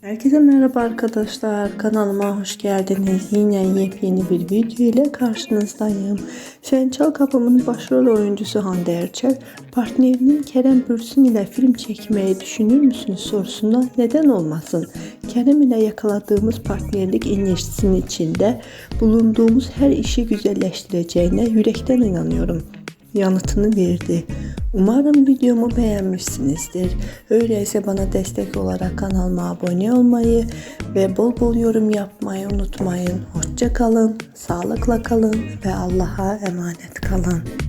Herkese merhaba arkadaşlar. Kanalıma hoş geldiniz. Yine yepyeni bir video ile karşınızdayım. Sen Çal Kapım'ın başrol oyuncusu Hande Erçel, partnerinin Kerem Bürsin ile film çekmeyi düşünür müsünüz sorusunda neden olmasın? Kerem ile yakaladığımız partnerlik ilişkisinin içinde bulunduğumuz her işi güzelleştireceğine yürekten inanıyorum yanıtını verdi. Umarım videomu beğenmişsinizdir. Öyleyse bana destek olarak kanalıma abone olmayı ve bol bol yorum yapmayı unutmayın. Hoşça kalın, sağlıkla kalın ve Allah'a emanet kalın.